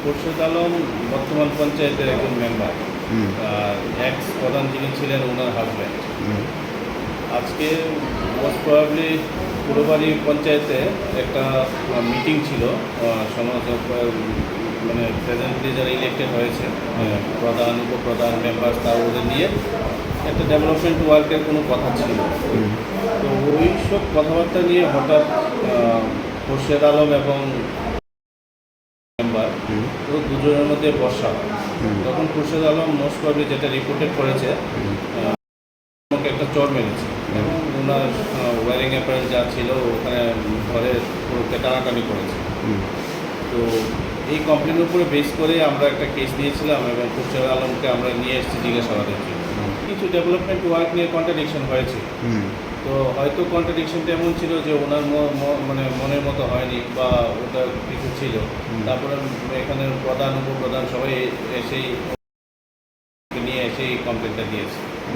খোরশেদ আলম বর্তমান পঞ্চায়েতের একজন মেম্বার আর এক্স প্রধান যিনি ছিলেন ওনার হাজব্যান্ড আজকে মোস্ট প্রবাবলি পুরোবাড়ি পঞ্চায়েতে একটা মিটিং ছিল সমাজ মানে প্রেজেন্টলি যারা ইলেক্টেড হয়েছে প্রধান উপপ্রধান মেম্বার তা ওদের নিয়ে একটা ডেভেলপমেন্ট ওয়ার্কের কোনো কথা ছিল। তো ওই সব কথাবার্তা নিয়ে হঠাৎ খোরশেদ আলম এবং তো দুজনের মধ্যে বর্ষা। তখন খুরশেদ আলম মোস্ট প্রবলি যেটা রিপোর্টেড করেছে একটা চর মেরেছে। এবং ওনার ওয়ারিং অ্যাপারেল যা ছিল, ওখানে ঘরে পুরো টানাটানি করেছে। তো এই কমপ্লেনের উপরে বেস করে আমরা একটা কেস দিয়েছিলাম এবং খুরশেদ আলমকে আমরা নিয়ে এসেছি জিজ্ঞাসাবাদের জন্য। কিছু ডেভেলপমেন্ট ওয়ার্ক নিয়ে কন্ট্রাডিকশন হয়েছে। তো হয়তো কন্ট্রাডিকশনটা এমন ছিল যে ওনার মানে মনের মতো হয়নি বা ওটা কিছু ছিল। তারপরে এখানে প্রধান উপপ্রধান সবাই এসেই নিয়ে এসেই কমপ্লেনটা দিয়েছে।